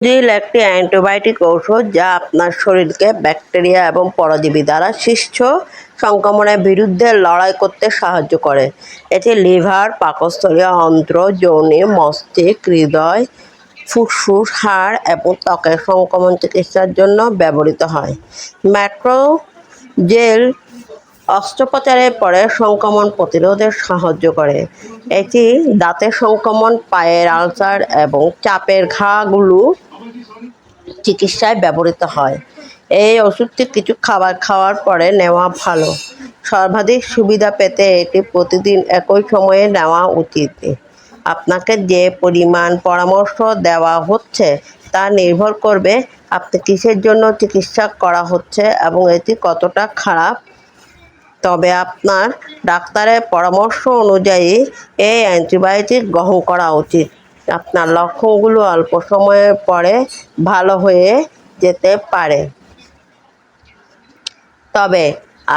জিল একটি অ্যান্টিবায়োটিক ঔষধ যা আপনার শরীরকে ব্যাকটেরিয়া এবং পরজীবী দ্বারা সৃষ্ট সংক্রমণের বিরুদ্ধে লড়াই করতে সাহায্য করে। এটি লিভার পাকস্থলীয় অন্ত্র, যৌনি, মস্তিষ্ক, হৃদয়, ফুসফুস, হাড় এবং ত্বকের সংক্রমণ চিকিৎসার জন্য ব্যবহৃত হয়। ম্যাট্রো জেল অস্ত্রোপচারের পরে সংক্রমণ প্রতিরোধে সাহায্য করে। এটি দাঁতের সংক্রমণ, পায়ের আলসার এবং চাপের ঘাগুলো চিকিৎসায় ব্যবহৃত হয়। এই ওষুধটি কিছু খাবার খাওয়ার পরে নেওয়া ভালো। সর্বাধিক সুবিধা পেতে এটি প্রতিদিন একই সময়ে নেওয়া উচিত। আপনাকে যে পরিমাণ পরামর্শ দেওয়া হচ্ছে তা নির্ভর করবে আপনি কিসের জন্য চিকিৎসা করা হচ্ছে এবং এটি কতটা খারাপ তবে আপনার ডাক্তারের পরামর্শ অনুযায়ী এই অ্যান্টিবায়োটিক গ্রহণ করা উচিত। আপনার লক্ষণগুলো অল্প সময়ের পরে ভালো হয়ে যেতে পারে। তবে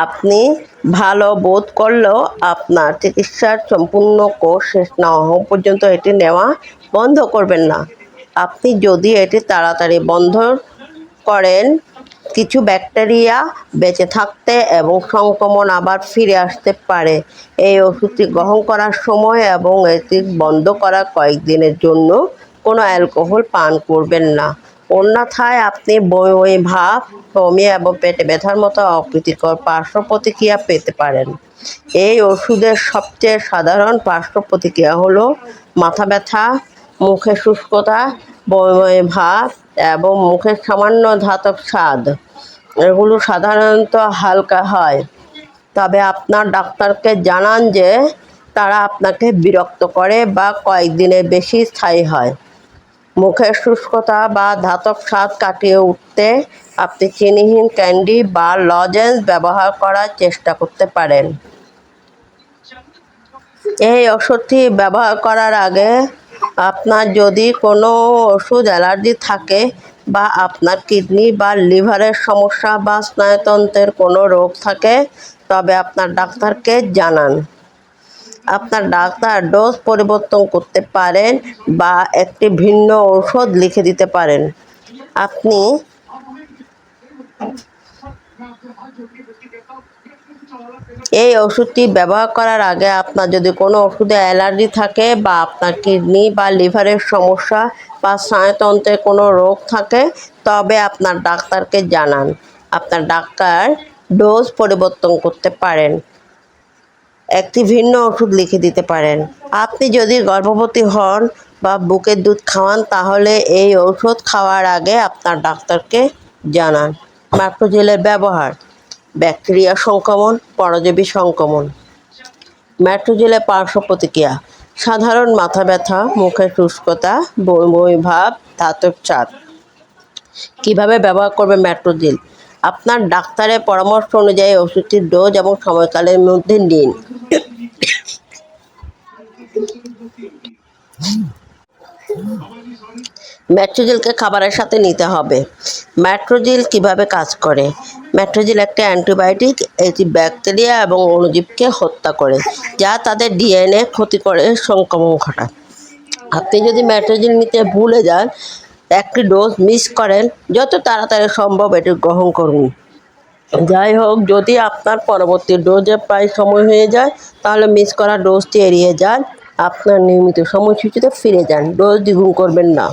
আপনি ভালো বোধ করলেও আপনার চিকিৎসার সম্পূর্ণ কোর্স শেষ না হওয়া পর্যন্ত এটি নেওয়া বন্ধ করবেন না। আপনি যদি এটি তাড়াতাড়ি বন্ধ করেন কিছু ব্যাকটেরিয়া বেঁচে থাকতে এবং সংক্রমণ আবার ফিরে আসতে পারে। এই ওষুধটি গ্রহণ করার সময় এবং এটি বন্ধ করার কয়েকদিনের জন্য কোনো অ্যালকোহল পান করবেন না। অন্যথায় আপনি বমি বমি ভাব বমি এবং পেটে ব্যথার মতো অপ্রীতিকর পার্শ্ব প্রতিক্রিয়া পেতে পারেন। এই ওষুধের সবচেয়ে সাধারণ পার্শ্ব প্রতিক্রিয়া হলো মাথা ব্যথা মুখে শুষ্কতা বমি বমি ভাব এবং মুখের সামান্য ধাতব স্বাদ। এগুলো সাধারণত হালকা হয়। তবে আপনার ডাক্তারকে জানান যে, তারা আপনাকে বিরক্ত করে বা কয়েকদিনের বেশি স্থায়ী হয়। মুখের শুষ্কতা বা ধাতব স্বাদ কাটিয়ে উঠতে আপনি চিনিহীন ক্যান্ডি বা লজেন্স ব্যবহার করার চেষ্টা করতে পারেন। এই ওষুধটি ব্যবহার করার আগে আপনার যদি কোনো ওষুধ অ্যালার্জি থাকে বা আপনার কিডনি বা লিভারের সমস্যা বা স্নায়ুতন্ত্রের কোনো রোগ থাকে, তবে আপনার ডাক্তারকে জানান। আপনার ডাক্তার ডোজ পরিবর্তন করতে পারেন বা একটি ভিন্ন ঔষধ লিখে দিতে পারেন। আপনি এই ওষুধটি ব্যবহার করার আগে আপনার যদি কোনো ওষুধে অ্যালার্জি থাকে বা আপনার কিডনি বা লিভারের সমস্যা বা স্নায়ুতন্ত্রের কোনো রোগ থাকে, তবে আপনার ডাক্তারকে জানান। আপনার ডাক্তার ডোজ পরিবর্তন করতে পারেন। একটি ভিন্ন ওষুধ লিখে দিতে পারেন। আপনি যদি গর্ভবতী হন বা বুকের দুধ খাওয়ান, তাহলে এই ঔষধ খাওয়ার আগে আপনার ডাক্তারকে জানান। ম্যাক্রোজেলের ব্যবহার। ব্যাকটেরিয়া সংক্রমণ, পরজীবী সংক্রমণ। ম্যাট্রোজেলের পার্শ্ব প্রতিক্রিয়া। সাধারণ মাথা ব্যথা, মুখের শুষ্কতা, বমি ভাব, ধাতব চাপ। কীভাবে ব্যবহার করবে ম্যাট্রোজেল আপনার ডাক্তারের পরামর্শ অনুযায়ী ওষুধটির ডোজ এবং সময়কালের মধ্যে নিন। ম্যাট্রোজেলকে খাবারের সাথে নিতে হবে। ম্যাট্রোজেল কীভাবে কাজ করে? ম্যাট্রোজেল একটা অ্যান্টিবায়োটিক এটি ব্যাকটেরিয়া এবং অণুজীবকে হত্যা করে, যা তাদের ডিএনএ ক্ষতি করে সংক্রমণ ঘটায়। আপনি যদি ম্যাট্রোজেল নিতে ভুলে যান, একটি ডোজ মিস করেন, যত তাড়াতাড়ি সম্ভব এটি গ্রহণ করুন। যাই হোক, যদি আপনার পরবর্তী ডোজে প্রায় সময় হয়ে যায়, তাহলে মিস করা ডোজটি এড়িয়ে যান। আপনার নিয়মিত সময়সূচিতে ফিরে যান। ডোজ দ্বিগুণ করবেন না।